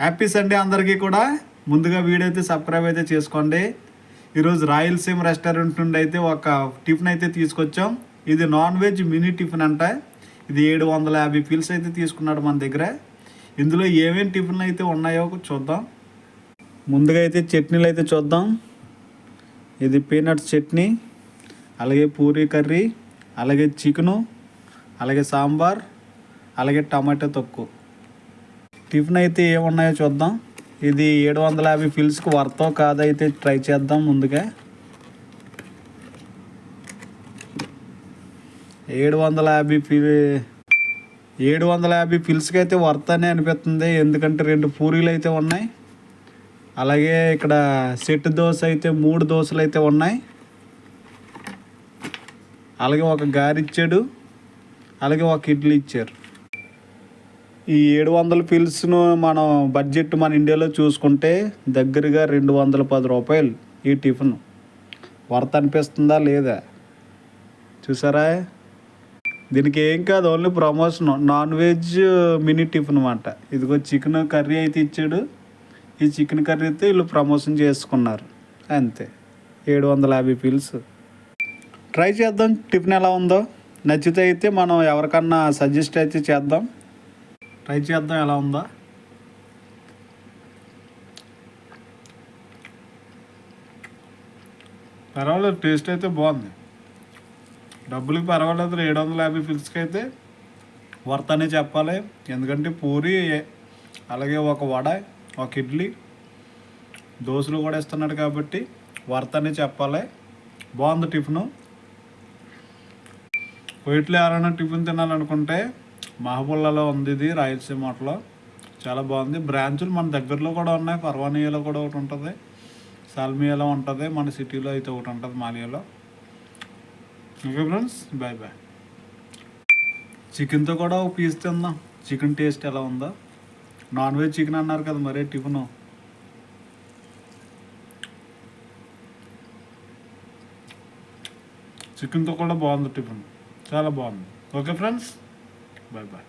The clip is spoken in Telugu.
హ్యాపీ సండే అందరికీ కూడా. ముందుగా వీడియో అయితే సబ్స్క్రైబ్ అయితే చేసుకోండి. ఈరోజు రాయలసీమ రెస్టారెంట్ నుండి అయితే ఒక టిఫిన్ అయితే తీసుకొచ్చాం. ఇది నాన్ వెజ్ మినీ టిఫిన్ అంట. ఇది ఏడు వందల యాభై పీల్స్ అయితే తీసుకున్నాడు మన దగ్గర. ఇందులో ఏమేమి టిఫిన్లు అయితే ఉన్నాయో చూద్దాం. ముందుగా అయితే చట్నీలు అయితే చూద్దాం. ఇది పీనట్స్ చట్నీ అలాగే పూరీ కర్రీ అలాగే చికెను అలాగే సాంబార్ అలాగే టమాటో తొక్కు. టిఫిన్ అయితే ఏమున్నాయో చూద్దాం. ఇది ఏడు వందల యాభై ఫిల్స్కి వర్తో కాదైతే ట్రై చేద్దాం ముందుగా. ఏడు వందల యాభై ఫి ఏడు వందల యాభై ఫిల్స్కి అయితే వర్త్ అనే అనిపిస్తుంది. ఎందుకంటే రెండు పూరీలు అయితే ఉన్నాయి. అలాగే ఇక్కడ సెట్ దోశ అయితే మూడు దోశలు అయితే ఉన్నాయి. అలాగే ఒక గారి ఇచ్చాడు. అలాగే ఒక ఇడ్లీ ఇచ్చారు. ఈ ఏడు వందల పిల్స్ను మనం బడ్జెట్ మన ఇండియాలో చూసుకుంటే దగ్గరగా రెండు వందల పది రూపాయలు ఈ టిఫిన్. వర్త్ అనిపిస్తుందా లేదా? చూసారా? దీనికి ఏం కాదు only promotion. Non veg mini tiffin అనమాట ఇదిగో చికెన్ కర్రీ అయితే ఇచ్చాడు. ఈ చికెన్ కర్రీ అయితే వీళ్ళు ప్రమోషన్ చేసుకున్నారు. అంతే. ఏడు వందల యాభై పిల్స్ ట్రై చేద్దాం. టిఫిన్ ఎలా ఉందో? నచ్చితే అయితే మనం ఎవరికన్నా సజెస్ట్ అయితే చేద్దాం. ట్రై చేద్దాం ఎలా ఉందా? పర్వాలేదు టేస్ట్ అయితే బాగుంది. డబ్బులకి పర్వాలేదు ఏడు వందల యాభై ఫిల్స్కి అయితే వర్త్ అనే చెప్పాలి. ఎందుకంటే పూరి అలాగే ఒక వడ ఒక ఇడ్లీ దోశలు కూడా ఇస్తున్నాడు కాబట్టి వర్త్ అనే చెప్పాలి. బాగుంది టిఫిను. వైట్లో ఎవరైనా టిఫిన్ తినాలనుకుంటే మహబూల్లలో ఉంది ఇది రాయలసీమ హోటల్లో చాలా బాగుంది. బ్రాంచులు మన దగ్గరలో కూడా ఉన్నాయి. పర్వానియాలో కూడా ఒకటి ఉంటుంది. సాల్మియాలో ఉంటుంది. మన సిటీలో అయితే ఒకటి ఉంటుంది మాలియాలో. Okay friends bye bye. చికెన్తో కూడా ఒక పీస్ తిందాం. చికెన్ టేస్ట్ ఎలా ఉందో. నాన్ వెజ్ చికెన్ అన్నారు కదా మరే టిఫిన్. చికెన్తో కూడా బాగుంది టిఫిన్. చాలా బాగుంది. Okay friends. Bye bye